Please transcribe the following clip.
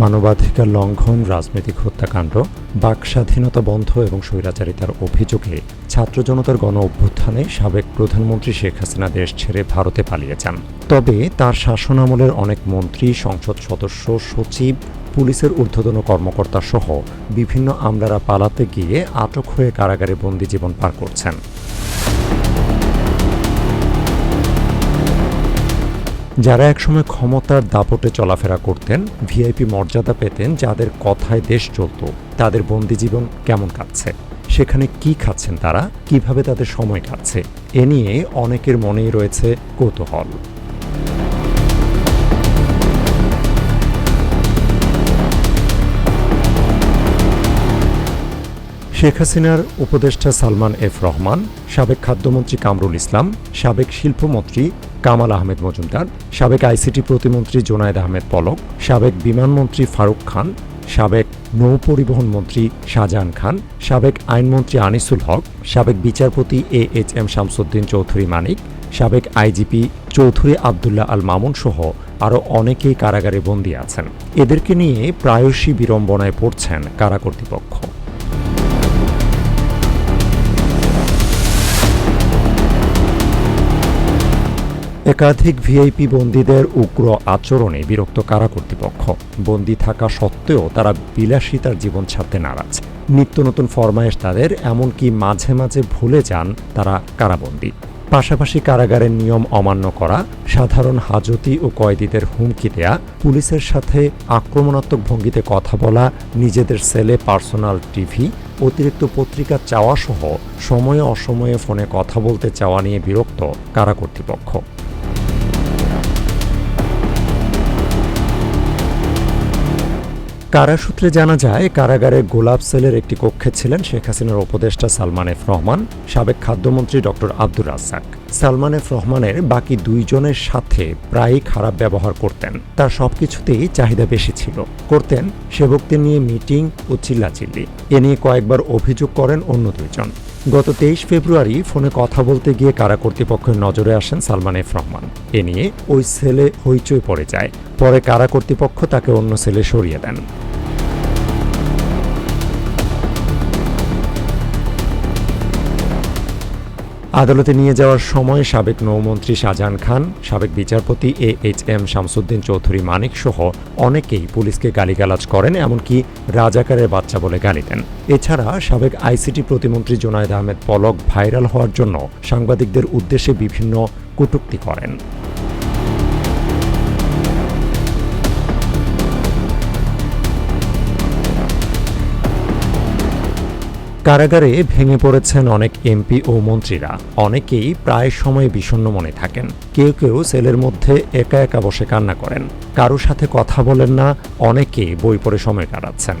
মানবাধিকার লঙ্ঘন, রাজনৈতিক হত্যাকাণ্ড, বাক স্বাধীনতা বন্ধ এবং স্বৈরাচারিতার অভিযোগে ছাত্র জনতার গণ অভ্যুত্থানে সাবেক প্রধানমন্ত্রী শেখ হাসিনা দেশ ছেড়ে ভারতে পালিয়ে যান। তবে তার শাসনামলের অনেক মন্ত্রী, সংসদ সদস্য, সচিব, পুলিশের ঊর্ধ্বতন কর্মকর্তা সহ বিভিন্ন আমলারা পালাতে গিয়ে আটক হয়ে কারাগারে বন্দি জীবন পার করছেন। যারা একসময় ক্ষমতার দাপটে চলাফেরা করতেন, ভিআইপি মর্যাদা পেতেন যাদের কথায় দেশ চলত, তাদের বন্দি জীবন কেমন কাটছে? সেখানে কি খাচ্ছেন তারা? কীভাবে তাদের সময় কাটছে? এ নিয়ে অনেকের মনেই রয়েছে কৌতূহল। শেখ হাসিনার উপদেষ্টা সালমান এফ রহমান, সাবেক খাদ্যমন্ত্রী কামরুল ইসলাম, সাবেক শিল্পমন্ত্রী কামাল আহমেদ মজুমদার, সাবেক আইসিটি প্রতিমন্ত্রী জোনায়েদ আহমেদ পলক, সাবেক বিমানমন্ত্রী ফারুক খান, সাবেক নৌ পরিবহন মন্ত্রী শাহজাহান খান, সাবেক আইনমন্ত্রী আনিসুল হক, সাবেক বিচারপতি A H M Shamsuddin Chowdhury Manik, সাবেক আইজিপি চৌধুরী আবদুল্লাহ আল মামুন সহ আরও অনেকেই কারাগারে বন্দী আছেন। এদেরকে নিয়ে প্রায়শই বিড়ম্বনায় পড়ছেন কারা কর্তৃপক্ষ। একাধিক ভিআইপি বন্দীদের উগ্র আচরণে বিরক্ত কারা কর্তৃপক্ষ? বন্দী থাকা সত্ত্বেও তারা বিলাসিতার জীবন ছাড়তে নারাজ। নিত্য নতুন ফরমায়েশ তাদের, এমনকি মাঝে মাঝে ভুলে যান তারা কারাবন্দী। পাশাপাশি কারাগারের নিয়ম অমান্য করা, সাধারণ হাজতি ও কয়েদিদের হুমকি দেয়া, পুলিশের সাথে আক্রমণাত্মক ভঙ্গিতে কথা বলা, নিজেদের সেলে পার্সোনাল টিভি, অতিরিক্ত পত্রিকা চাওয়া সহ সময়ে অসময়ে ফোনে কথা বলতে চাওয়া নিয়ে বিরক্ত কারা কর্তৃপক্ষ? কারা সূত্রে জানা যায়, কারাগারে গোলাপ সেলের একটি কক্ষে ছিলেন শেখ হাসিনার উপদেষ্টা সালমান এফ রহমান, সাবেক খাদ্যমন্ত্রী ডক্টর আব্দুর রাজ্জাক। সালমান এফ রহমানের বাকি দুইজনের সাথে প্রায়ই খারাপ ব্যবহার করতেন। তার সবকিছুতেই চাহিদা বেশি ছিল। করতেন সেবকদের নিয়ে মিটিং ও চিল্লাচিল্লি। এ নিয়ে কয়েকবার অভিযোগ করেন অন্য দুইজন। গত তেইশ ফেব্রুয়ারি ফোনে কথা বলতে গিয়ে কারা কর্তৃপক্ষের নজরে আসেন সালমান এফ রহমান। এ নিয়ে ওই সেলে হইচই পড়ে যায়। পরে কারা কর্তৃপক্ষ তাকে অন্য সেলে সরিয়ে দেন। আদালতে নিয়ে যাওয়ার সময় সাবেক নৌমন্ত্রী শাহজাহান খান, সাবেক বিচারপতি A H M Shamsuddin Chowdhury Manik সহ অনেকেই পুলিশকে গালিগালাজ করেন, এমনকি রাজাকারের বাচ্চা বলে গালি দেন। এছাড়া সাবেক আইসিটি প্রতিমন্ত্রী জোনায়দ আহমেদ পলক ভাইরাল হওয়ার জন্য সাংবাদিকদের উদ্দেশ্যে বিভিন্ন কটূক্তি করেন। কারাগারে ভেঙে পড়েছেন অনেক এমপি ও মন্ত্রীরা। অনেকেই প্রায় সময় বিষণ্ন মনে থাকেন। কেউ কেউ সেলের মধ্যে একা একা বসে কান্না করেন। কারও সাথে কথা বলেন না, অনেকেই বই পড়ে সময় কাটাচ্ছেন।